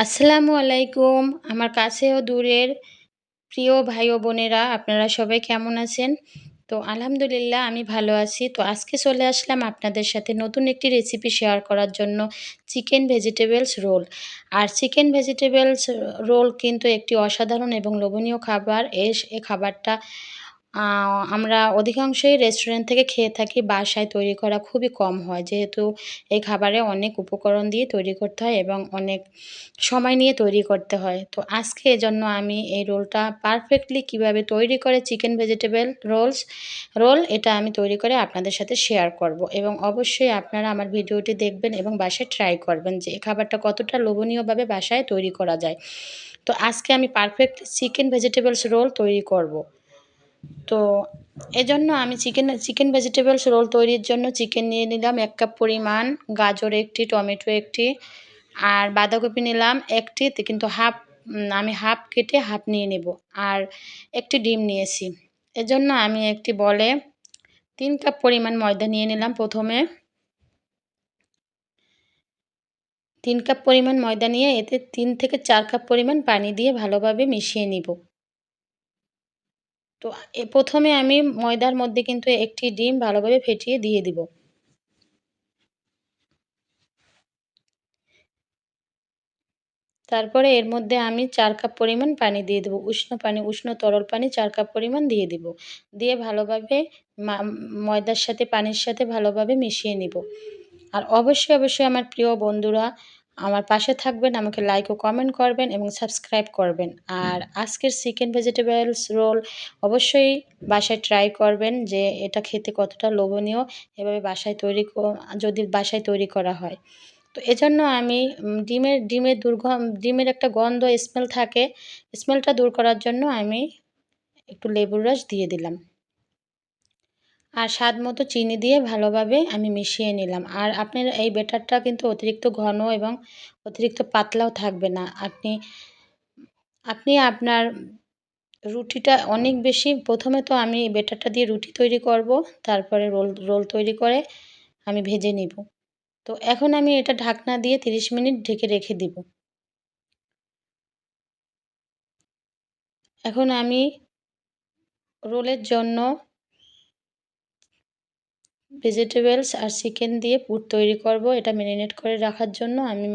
আসসালামু আলাইকুম। আমার কাছে ও দূরের প্রিয় ভাই ও বোনেরা, আপনারা সবাই কেমন আছেন? তো আলহামদুলিল্লাহ, আমি ভালো আছি। তো আজকে চলে আসলাম আপনাদের সাথে নতুন একটি রেসিপি শেয়ার করার জন্য চিকেন ভেজিটেবলস রোল আর চিকেন ভেজিটেবলস রোল কিন্তু একটি অসাধারণ এবং লোভনীয় খাবার। এ খাবারটা আমরা অধিকাংশই রেস্টুরেন্ট থেকে খেয়ে থাকি, বাসায় তৈরি করা খুবই কম হয়। যেহেতু এই খাবারে অনেক উপকরণ দিয়ে তৈরি করতে হয় এবং অনেক সময় নিয়ে তৈরি করতে হয়। তো আজকে এজন্য আমি এই রোলটা পারফেক্টলি কীভাবে তৈরি করে চিকেন ভেজিটেবল রোলস রোল এটা আমি তৈরি করে আপনাদের সাথে শেয়ার করব এবং অবশ্যই আপনারা আমার ভিডিওটি দেখবেন এবং বাসায় ট্রাই করবেন যে এই খাবারটা কতটা লোভনীয়ভাবে বাসায় তৈরি করা যায়। তো আজকে আমি পারফেক্ট চিকেন ভেজিটেবলস রোল তৈরি করব। তো এজন্য আমি চিকেন চিকেন ভেজিটেবলস রোল তৈরির জন্য চিকেন নিয়ে নিলাম এক কাপ পরিমাণ, গাজর একটি, টমেটো একটি, আর বাঁধাকপি নিলাম একটি কিন্তু হাফ আমি হাফ কেটে হাফ নিয়ে নেব, আর একটি ডিম নিয়েছি। এজন্য আমি একটি বলে তিন কাপ পরিমাণ ময়দা নিয়ে নিলাম প্রথমে। তিন কাপ পরিমাণ ময়দা নিয়ে এতে তিন থেকে চার কাপ পরিমাণ পানি দিয়ে ভালোভাবে মিশিয়ে নিব। তো প্রথমে আমি ময়দার মধ্যে কিন্তু একটি ডিম ভালোভাবে ফেটিয়ে দিয়ে দিব। তারপরে এর মধ্যে আমি চার কাপ পরিমাণ পানি দিয়ে দেবো, উষ্ণ পানি, উষ্ণ তরল পানি চার কাপ পরিমাণ দিয়ে দিব। দিয়ে ভালোভাবে ময়দার সাথে পানির সাথে ভালোভাবে মিশিয়ে নিব। আর অবশ্যই অবশ্যই আমার প্রিয় বন্ধুরা আমার পাশে থাকবেন, আমাকে লাইক ও কমেন্ট করবেন এবং সাবস্ক্রাইব করবেন। আর আজকের চিকেন ভেজিটেবলস রোল অবশ্যই বাসায় ট্রাই করবেন যে এটা খেতে কতটা লোভনীয়, এভাবে বাসায় তৈরি যদি বাসায় তৈরি করা হয়। তো এজন্য আমি ডিমের ডিমের দুর্গ, ডিমের একটা গন্ধ স্মেল থাকে স্মেলটা দূর করার জন্য আমি একটু লেবুর রস দিয়ে দিলাম। আর স্বাদ মতো চিনি দিয়ে ভালোভাবে আমি মিশিয়ে নিলাম। আর আপনার এই বেটারটা কিন্তু অতিরিক্ত ঘন এবং অতিরিক্ত পাতলাও থাকবে না। আপনি আপনি আপনার রুটিটা অনেক বেশি, প্রথমে তো আমি বেটারটা দিয়ে রুটি তৈরি করব, তারপরে রোল রোল তৈরি করে আমি ভেজে নিব। তো এখন আমি এটা ঢাকনা দিয়ে 30 মিনিট ঢেকে রেখে দিব। এখন আমি রোলের জন্য ভেজিটেবলস আর চিকেন দিয়ে পুর তৈরি করব। এটা ম্যারিনেট করে রাখার জন্য আমি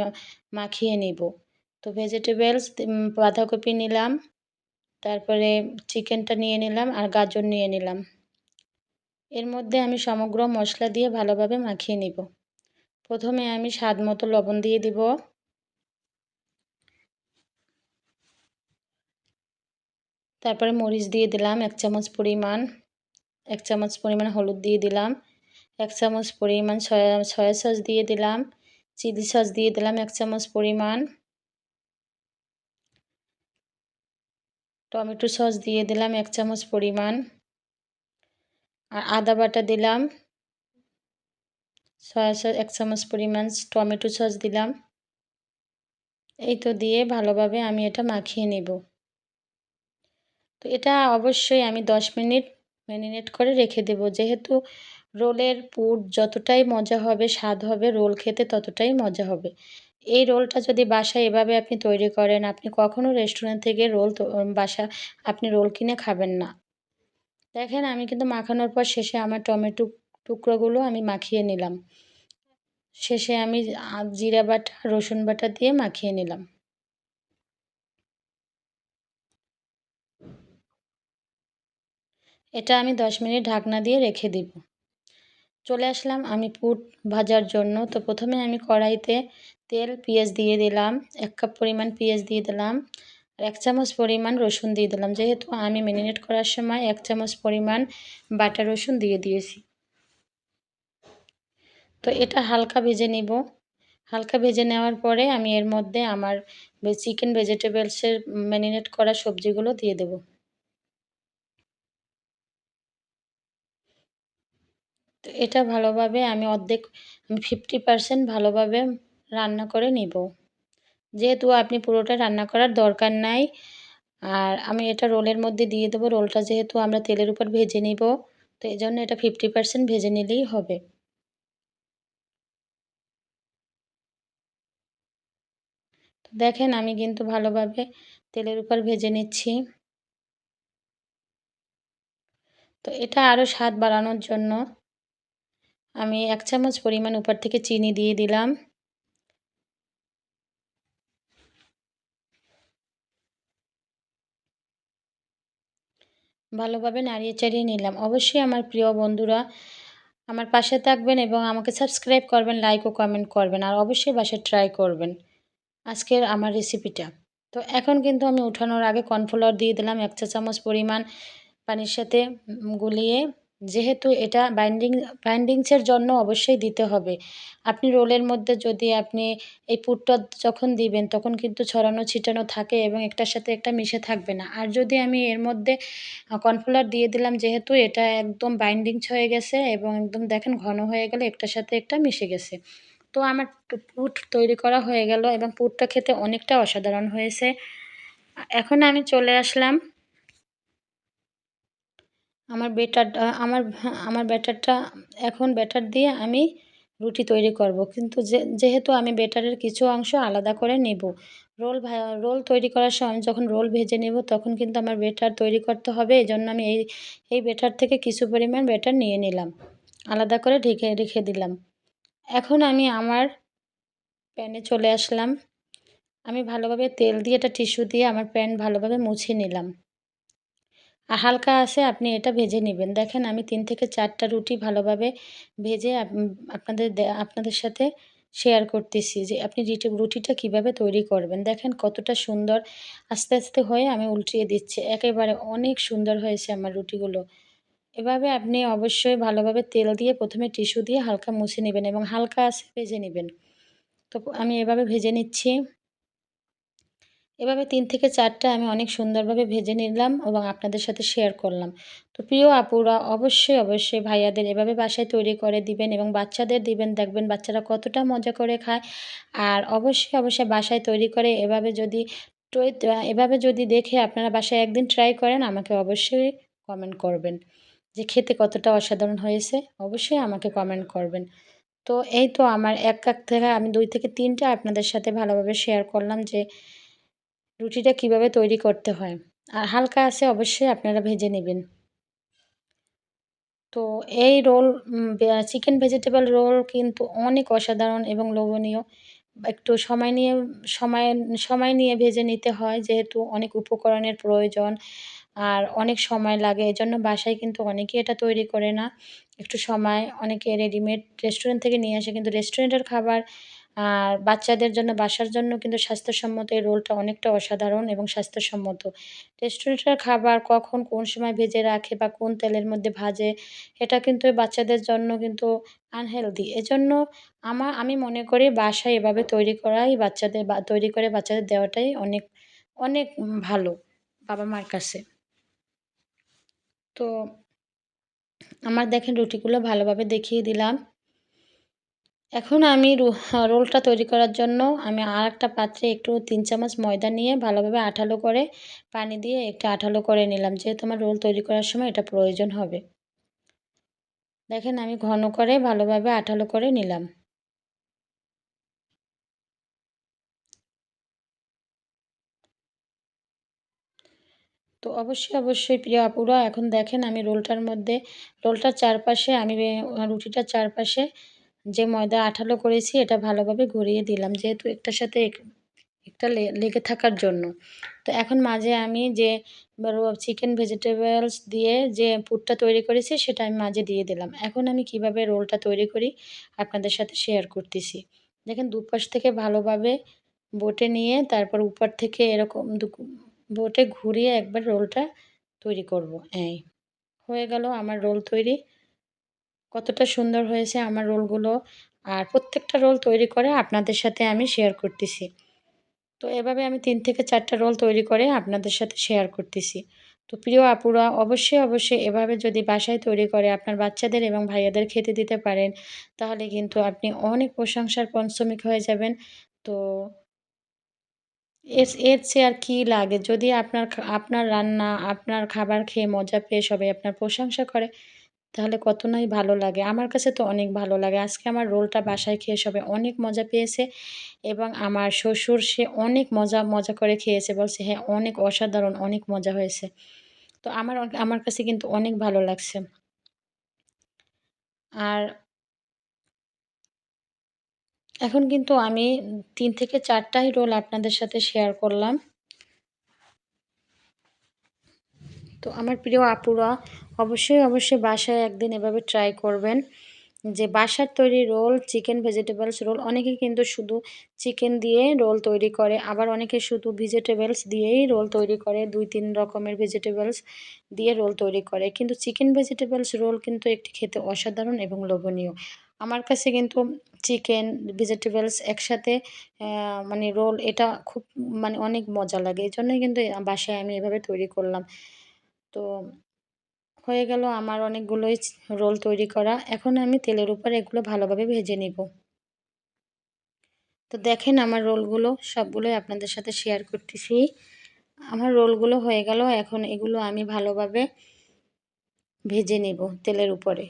মাখিয়ে নিব। তো ভেজিটেবলস বাঁধাকপি নিলাম, তারপরে চিকেনটা নিয়ে নিলাম আর গাজর নিয়ে নিলাম। এর মধ্যে আমি সমগ্র মশলা দিয়ে ভালোভাবে মাখিয়ে নিব। প্রথমে আমি স্বাদ মতো লবণ দিয়ে দিব। তারপরে মরিচ দিয়ে দিলাম এক চামচ পরিমাণ, এক চামচ পরিমাণ হলুদ দিয়ে দিলাম। এক চামচ পরিমাণ সয়া সয়া সস দিয়ে দিলাম, চিলি সস দিয়ে দিলাম এক চামচ পরিমাণ। টমেটো সস দিয়ে দিলাম এক চামচ পরিমাণ। আর আদা বাটা দিলাম, সয়া সস এক চামচ পরিমাণ টমেটো সস দিলাম। এই তো দিয়ে ভালোভাবে আমি এটা মাখিয়ে নেব। তো এটা অবশ্যই আমি দশ মিনিট ম্যারিনেট করে রেখে দেব, যেহেতু রোলের পুর যতটাই মজা হবে, স্বাদ হবে, রোল খেতে ততটাই মজা হবে। এই রোলটা যদি বাসায় এভাবে আপনি তৈরি করেন, আপনি কখনও রেস্টুরেন্ট থেকে রোল বাসা, আপনি রোল কিনে খাবেন না। দেখেন, আমি কিন্তু মাখানোর পর শেষে আমার টমেটো টুকরোগুলো আমি মাখিয়ে নিলাম। শেষে আমি জিরা বাটা, রসুন বাটা দিয়ে মাখিয়ে নিলাম। এটা আমি দশ মিনিট ঢাকনা দিয়ে রেখে দিব। চলে আসলাম আমি পুট ভাজার জন্য। তো প্রথমে আমি কড়াইতে তেল, পেঁয়াজ দিয়ে দিলাম, এক কাপ পরিমাণ পেঁয়াজ দিয়ে দিলাম, আর এক চামচ পরিমাণ রসুন দিয়ে দিলাম। যেহেতু আমি ম্যারিনেট করার সময় এক চামচ পরিমাণ বাটা রসুন দিয়ে দিয়েছি। তো এটা হালকা ভেজে নিব। হালকা ভেজে নেওয়ার পরে আমি এর মধ্যে আমার চিকেন ভেজিটেবলসের ম্যারিনেট করা সবজিগুলো দিয়ে দেব। তো এটা ভালোভাবে আমি অর্ধেক ফিফটি পারসেন্ট ভালোভাবে রান্না করে নিব। যেহেতু আপনি পুরোটা রান্না করার দরকার নাই, আর আমি এটা রোলের মধ্যে দিয়ে দেবো। রোলটা যেহেতু আমরা তেলের উপর ভেজে নিব, তো এই জন্য এটা ফিফটি পারসেন্ট ভেজে নিলেই হবে। দেখেন আমি কিন্তু ভালোভাবে তেলের উপর ভেজে নিচ্ছি। তো এটা আরও স্বাদ বাড়ানোর জন্য আমি এক চামচ পরিমাণ উপর থেকে চিনি দিয়ে দিলাম। ভালোভাবে নাড়িয়ে চাড়িয়ে নিলাম। অবশ্যই আমার প্রিয় বন্ধুরা, আমার পাশে থাকবেন এবং আমাকে সাবস্ক্রাইব করবেন, লাইক ও কমেন্ট করবেন, আর অবশ্যই বাসায় ট্রাই করবেন আজকের আমার রেসিপিটা। তো এখন কিন্তু আমি উঠানোর আগে কর্নফ্লাওয়ার দিয়ে দিলাম এক চা চামচ পরিমাণ পানির সাথে গুলিয়ে যেহেতু এটা বাইন্ডিং বাইন্ডিংসের জন্য অবশ্যই দিতে হবে। আপনি রোলের মধ্যে যদি আপনি এই পুরটা যখন দিবেন, তখন কিন্তু ছড়ানো, ছিটানো থাকে এবং একটার সাথে একটা মিশে থাকবে না। আর যদি আমি এর মধ্যে কর্নফ্লাওয়ার দিয়ে দিলাম, যেহেতু এটা একদম বাইন্ডিংস হয়ে গেছে এবং একদম দেখেন ঘন হয়ে গেলে একটার সাথে একটা মিশে গেছে। তো আমার পুট তৈরি করা হয়ে গেল এবং পুটটা খেতে অনেকটা অসাধারণ হয়েছে। এখন আমি চলে আসলাম আমার বেটার আমার আমার ব্যাটারটা এখন ব্যাটার দিয়ে আমি রুটি তৈরি করব। কিন্তু যেহেতু আমি বেটারের কিছু অংশ আলাদা করে নেব, রোল রোল তৈরি করার সময় যখন রোল ভেজে নেব তখন কিন্তু আমার বেটার তৈরি করতে হবে। এই জন্য আমি এই এই বেটার থেকে কিছু পরিমাণ বেটার নিয়ে নিলাম, আলাদা করে ঢেকে, রেখে দিলাম। এখন আমি আমার প্যানে চলে আসলাম। আমি ভালোভাবে তেল দিয়ে এটা টিস্যু দিয়ে আমার প্যান ভালোভাবে মুছে নিলাম। আর হালকা আছে আপনি এটা ভেজে নেবেন। দেখেন আমি তিন থেকে চারটা রুটি ভালোভাবে ভেজে আপনাদের আপনাদের সাথে শেয়ার করতেছি যে আপনি রুটিটা কীভাবে তৈরি করবেন। দেখেন কতটা সুন্দর আস্তে আস্তে হয়ে আমি উল্টিয়ে দিচ্ছি। একেবারে অনেক সুন্দর হয়েছে আমার রুটিগুলো। এভাবে আপনি অবশ্যই ভালোভাবে তেল দিয়ে প্রথমে টিস্যু দিয়ে হালকা মুছে নেবেন এবং হালকা আছে ভেজে নেবেন। তো আমি এভাবে ভেজে নিচ্ছি। এভাবে তিন থেকে চারটা আমি অনেক সুন্দরভাবে ভেজে নিলাম এবং আপনাদের সাথে শেয়ার করলাম। তো প্রিয় আপুরা, অবশ্যই অবশ্যই ভাইয়াদের এভাবে বাসায় তৈরি করে দিবেন এবং বাচ্চাদের দিবেন। দেখবেন বাচ্চারা কতটা মজা করে খায়। আর অবশ্যই অবশ্যই বাসায় তৈরি করে এভাবে যদি এভাবে যদি দেখে আপনারা বাসায় একদিন ট্রাই করেন, আমাকে অবশ্যই কমেন্ট করবেন যে খেতে কতটা অসাধারণ হয়েছে। অবশ্যই আমাকে কমেন্ট করবেন। তো এই তো আমার এক কাক থেকে আমি দুই থেকে তিনটা আপনাদের সাথে ভালোভাবে শেয়ার করলাম যে রুটিটা কীভাবে তৈরি করতে হয়? আর হালকা আছে অবশ্যই আপনারা ভেজে নেবেন। তো এই রোল চিকেন ভেজিটেবল রোল কিন্তু অনেক অসাধারণ এবং লোভনীয়। একটু সময় নিয়ে, সময় সময় নিয়ে ভেজে নিতে হয় যেহেতু অনেক উপকরণের প্রয়োজন আর অনেক সময় লাগে। এজন্য বাসায় কিন্তু অনেকেই এটা তৈরি করে না। একটু সময় অনেকে রেডিমেড রেস্টুরেন্ট থেকে নিয়ে আসে। কিন্তু রেস্টুরেন্টের খাবার আর বাচ্চাদের জন্য, বাসার জন্য কিন্তু স্বাস্থ্যসম্মত এই রোলটা অনেকটা অসাধারণ এবং স্বাস্থ্যসম্মত। রেস্টুরেন্টের খাবার কখন কোন সময় ভেজে রাখে বা কোন তেলের মধ্যে ভাজে, এটা কিন্তু বাচ্চাদের জন্য কিন্তু আনহেলদি এজন্য আমার আমি মনে করি বাসায় এভাবে তৈরি করাই বাচ্চাদের বা, তৈরি করে বাচ্চাদের দেওয়াটাই অনেক অনেক ভালো বাবা মার কাছে। তো আমার দেখেন রুটিগুলো ভালোভাবে দেখিয়ে দিলাম। এখন আমি রোলটা তৈরি করার জন্য আমি আর একটা পাত্রে একটু তিন চামচ ময়দা নিয়ে ভালোভাবে আঠালো করে পানি দিয়ে একটু আঠালো করে নিলাম। যেহেতু আমার রোল তৈরি করার সময় এটা প্রয়োজন হবে। দেখেন আমি ঘন করে ভালোভাবে আঠালো করে নিলাম। তো অবশ্যই অবশ্যই প্রিয় আপুরা, এখন দেখেন আমি রোলটার মধ্যে, রোলটার চারপাশে আমি রুটিটার চারপাশে যে ময়দা আঠালো করেছি, এটা ভালোভাবে ঘুরিয়ে দিলাম। যেহেতু একটার সাথে একটা লেগে থাকার জন্য। তো এখন মাঝে আমি যে চিকেন ভেজিটেবলস দিয়ে যে পুরটা তৈরি করেছি, সেটা আমি মাঝে দিয়ে দিলাম। এখন আমি কীভাবে রোলটা তৈরি করি, আপনাদের সাথে শেয়ার করতেছি। দেখেন দুপাশ থেকে ভালোভাবে বোটে নিয়ে, তারপর উপর থেকে এরকম বোটে ঘুরিয়ে একবার রোলটা তৈরি করব। এই, হয়ে গেল আমার রোল তৈরি। কতটা সুন্দর হয়েছে আমার রোলগুলো। আর প্রত্যেকটা রোল তৈরি করে আপনাদের সাথে আমি শেয়ার করতেছি। তো এভাবে আমি তিন থেকে চারটা রোল তৈরি করে আপনাদের সাথে শেয়ার করতেছি। তো প্রিয় আপুরা, অবশ্যই অবশ্যই এভাবে যদি বাসায় তৈরি করে আপনার বাচ্চাদের এবং ভাইয়াদের খেতে দিতে পারেন, তাহলে কিন্তু আপনি অনেক প্রশংসার পঞ্চমিক হয়ে যাবেন। তো এর এর চেয়ে আর কী লাগে? যদি আপনার আপনার রান্না, আপনার খাবার খেয়ে মজা পেয়ে সবাই আপনার প্রশংসা করে তাহলে কত নাই ভালো লাগে? আমার কাছে তো অনেক ভালো লাগে। আজকে আমার রোলটা বাসায় খেয়ে সবাই অনেক মজা পেয়েছে এবং আমার শ্বশুর সে অনেক মজা মজা করে খেয়েছে। বলছে হ্যাঁ অনেক অসাধারণ, অনেক মজা হয়েছে। তো আমার আমার কাছে কিন্তু অনেক ভালো লাগছে। আর এখন কিন্তু আমি তিন থেকে চারটাই রোল আপনাদের সাথে শেয়ার করলাম। তো আমার প্রিয় আপুরা, অবশ্যই অবশ্যই বাসায় একদিন এভাবে ট্রাই করবেন যে বাসার তৈরি রোল চিকেন ভেজিটেবলস রোল অনেকে কিন্তু শুধু চিকেন দিয়ে রোল তৈরি করে, আবার অনেকে শুধু ভেজিটেবলস দিয়েই রোল তৈরি করে, দুই, তিন রকমের ভেজিটেবলস দিয়ে রোল তৈরি করে। কিন্তু চিকেন ভেজিটেবলস রোল কিন্তু একটি খেতে অসাধারণ এবং লোভনীয়। আমার কাছে কিন্তু চিকেন ভেজিটেবলস একসাথে মানে রোল এটা খুব মানে অনেক মজা লাগে। এই জন্যই কিন্তু বাসায় আমি এভাবে তৈরি করলাম। তো হয়ে গেল আমার অনেকগুলোই রোল তৈরি করা। এখন আমি তেলের উপর এগুলো ভালোভাবে ভেজে নিব। তো দেখেন আমার রোলগুলো সবগুলোই আপনাদের সাথে শেয়ার করতেছি। আমার রোলগুলো হয়ে গেল, এখন এগুলো আমি ভালোভাবে ভেজে নিব তেলের উপরে।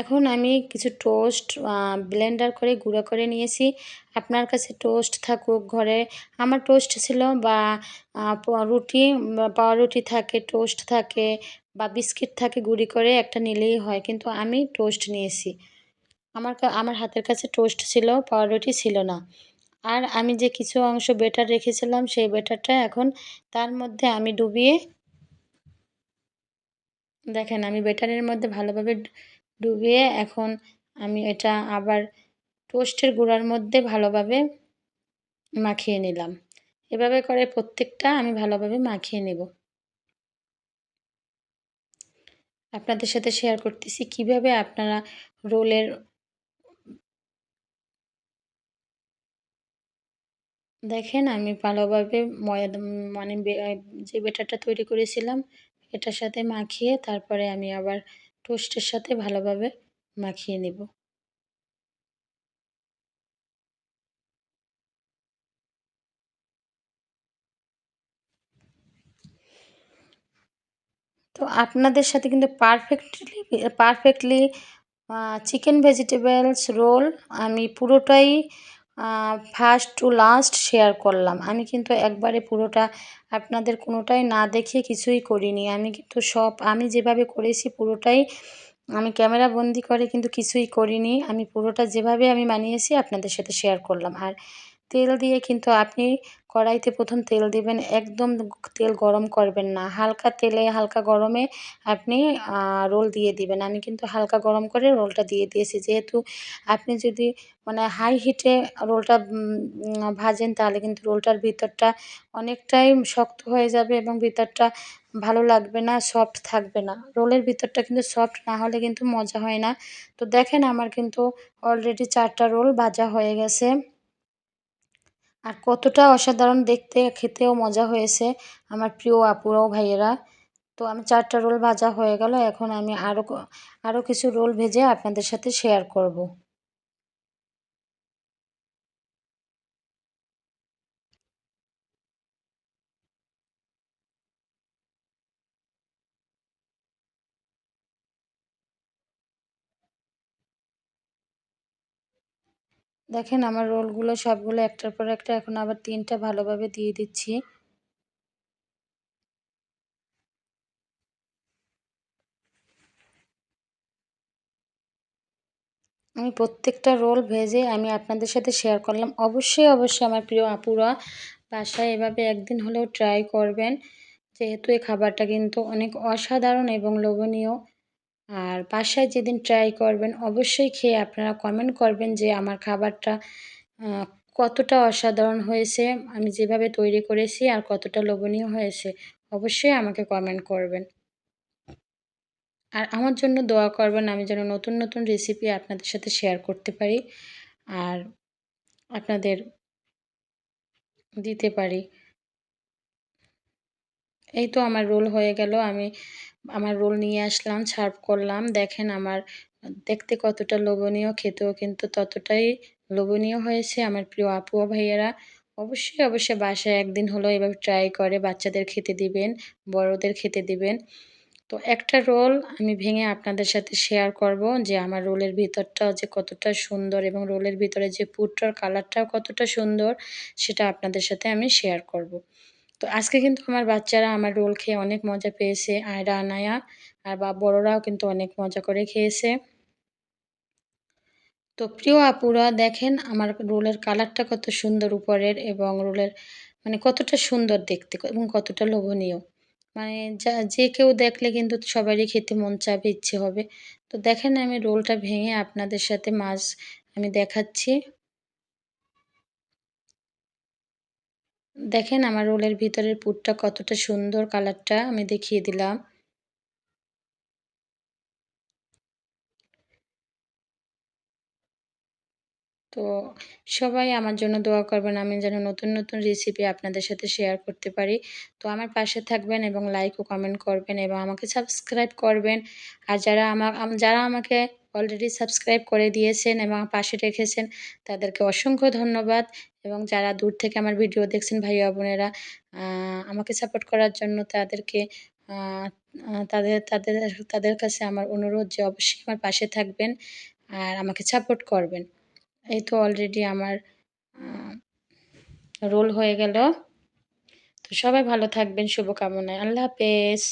এখন আমি কিছু টোস্ট ব্লেন্ডার করে গুঁড়ো করে নিয়েছি। আপনার কাছে টোস্ট থাকুক ঘরে। আমার টোস্ট ছিল বা রুটি পাউরুটি থাকে টোস্ট থাকে, বা বিস্কিট থাকে গুঁড়ি করে একটা নিলেই হয়। কিন্তু আমি টোস্ট নিয়েছি। আমার আমার হাতের কাছে টোস্ট ছিল পাউরুটি ছিল না। আর আমি যে কিছু অংশ বেটার রেখেছিলাম, সেই বেটারটা এখন তার মধ্যে আমি ডুবিয়ে, দেখেন আমি বেটারের মধ্যে ভালোভাবে ডুবিয়ে এখন আমি এটা আবার টোস্টের গুঁড়ার মধ্যে ভালোভাবে মাখিয়ে নিলাম। এভাবে করে প্রত্যেকটা আমি ভালোভাবে মাখিয়ে নেব। আপনাদের সাথে শেয়ার করতেছি কীভাবে আপনারা রোলের দেখেন আমি ভালোভাবে ময়দা মানে যে বেটারটা তৈরি করেছিলাম, এটার সাথে মাখিয়ে তারপরে আমি আবার টোস্টের সাথে ভালোভাবে মাখিয়ে নেব। তো আপনাদের সাথে কিন্তু perfectly perfectly chicken vegetables roll আমি পুরোটাই ফার্স্ট টু লাস্ট শেয়ার করলাম। আমি কিন্তু একবারে পুরোটা আপনাদের কোনোটাই না দেখে কিছুই করিনি। আমি কিন্তু সব, আমি যেভাবে করেছি পুরোটাই আমি ক্যামেরা বন্দি করে কিন্তু কিছুই করিনি। আমি পুরোটা যেভাবে আমি বানিয়েছি আপনাদের সাথে শেয়ার করলাম। আর তেল দিয়ে কিন্তু আপনি কড়াইতে প্রথম তেল দিবেন, একদম তেল গরম করবেন না। হালকা তেলে, হালকা গরমে আপনি রোল দিয়ে দিবেন। আমি কিন্তু হালকা গরম করে রোলটা দিয়ে দিয়েছি। যেহেতু আপনি যদি মানে হাই হিটে রোলটা ভাজেন, তাহলে কিন্তু রোলটার ভিতরটা অনেকটাই শক্ত হয়ে যাবে এবং ভিতরটা ভালো লাগবে না সফট থাকবে না। রোলের ভিতরটা কিন্তু সফট না হলে কিন্তু মজা হয় না। তো দেখেন, আমার কিন্তু অলরেডি চারটা রোল ভাজা হয়ে গেছে। আর কতটা অসাধারণ দেখতে, খেতেও মজা হয়েছে আমার প্রিয় আপুরাও, ভাইয়েরা। তো আমি চারটা রোল ভাজা হয়ে গেল, এখন আমি আরও আরও কিছু রোল ভেজে আপনাদের সাথে শেয়ার করব। দেখেন আমার রোলগুলো সবগুলো একটার পর একটা এখন আবার তিনটা ভালোভাবে দিয়ে দিচ্ছি। আমি প্রত্যেকটা রোল ভেজে আমি আপনাদের সাথে শেয়ার করলাম। অবশ্যই অবশ্যই আমার প্রিয় আপুরা, বাসায় এভাবে একদিন হলেও ট্রাই করবেন। যেহেতু এই খাবারটা কিন্তু অনেক অসাধারণ এবং লোভনীয়। আর বাসায় যেদিন ট্রাই করবেন, অবশ্যই খেয়ে আপনারা কমেন্ট করবেন যে আমার খাবারটা কতটা অসাধারণ হয়েছে, আমি যেভাবে তৈরি করেছি আর কতটা লোভনীয় হয়েছে, অবশ্যই আমাকে কমেন্ট করবেন। আর আমার জন্য দোয়া করবেন, আমি যেন নতুন নতুন রেসিপি আপনাদের সাথে শেয়ার করতে পারি আর আপনাদের দিতে পারি। এই তো আমার রোল হয়ে গেল, আমি আমার রোল নিয়ে আসলাম সার্ভ করলাম দেখেন আমার দেখতে কতটা লোভনীয় খেতেও কিন্তু ততটাই লোভনীয় হয়েছে আমার প্রিয় আপু ভাইয়েরা অবশ্যই, অবশ্যই বাসায় একদিন হলেও এভাবে ট্রাই করে বাচ্চাদের খেতে দিবেন, বড়দের খেতে দিবেন। তো একটা রোল আমি ভেঙে আপনাদের সাথে শেয়ার করব যে আমার রোলের ভিতরটা যে কতটা সুন্দর এবং রোলের ভিতরে যে পুরটার কালারটাও কতটা সুন্দর সেটা আপনাদের সাথে আমি শেয়ার করব। তো আজকে কিন্তু আমার বাচ্চারা আমার রোল খেয়ে অনেক মজা পেয়েছে। আয়রা আনায়া আর বা বড়রাও কিন্তু অনেক মজা করে খেয়েছে। তো প্রিয় আপুরা, দেখেন আমার রোলের কালারটা কত সুন্দর উপরের এবং রোলের মানে কতটা সুন্দর দেখতে এবং কতটা লোভনীয়। মানে যা, যে কেউ দেখলে কিন্তু সবারই খেতে মন চাবে, ইচ্ছে হবে। তো দেখেন আমি রোলটা ভেঙে আপনাদের সাথে মাছ আমি দেখাচ্ছি। দেখেন আমার রোলের ভিতরের পুরটা কতটা সুন্দর কালারটা আমি দেখিয়ে দিলাম। তো সবাই আমার জন্য দোয়া করবেন, আমি যেন নতুন নতুন রেসিপি আপনাদের সাথে শেয়ার করতে পারি। তো আমার পাশে থাকবেন এবং লাইক ও কমেন্ট করবেন এবং আমাকে সাবস্ক্রাইব করবেন। আর যারা আমার যারা আমাকে অলরেডি সাবস্ক্রাইব করে দিয়েছেন এবং পাশে রেখেছেন, তাদেরকে অসংখ্য ধন্যবাদ। এবং যারা দূর থেকে আমার ভিডিও দেখছেন ভাইয়া বোনেরা আমাকে সাপোর্ট করার জন্য তাদেরকে তাদের তাদের তাদের কাছে আমার অনুরোধ যে অবশ্যই আমার পাশে থাকবেন আর আমাকে সাপোর্ট করবেন। এই তো অলরেডি আমার রোল হয়ে গেল। তো সবাই ভালো থাকবেন, শুভকামনায়। আল্লাহ হাফেজ।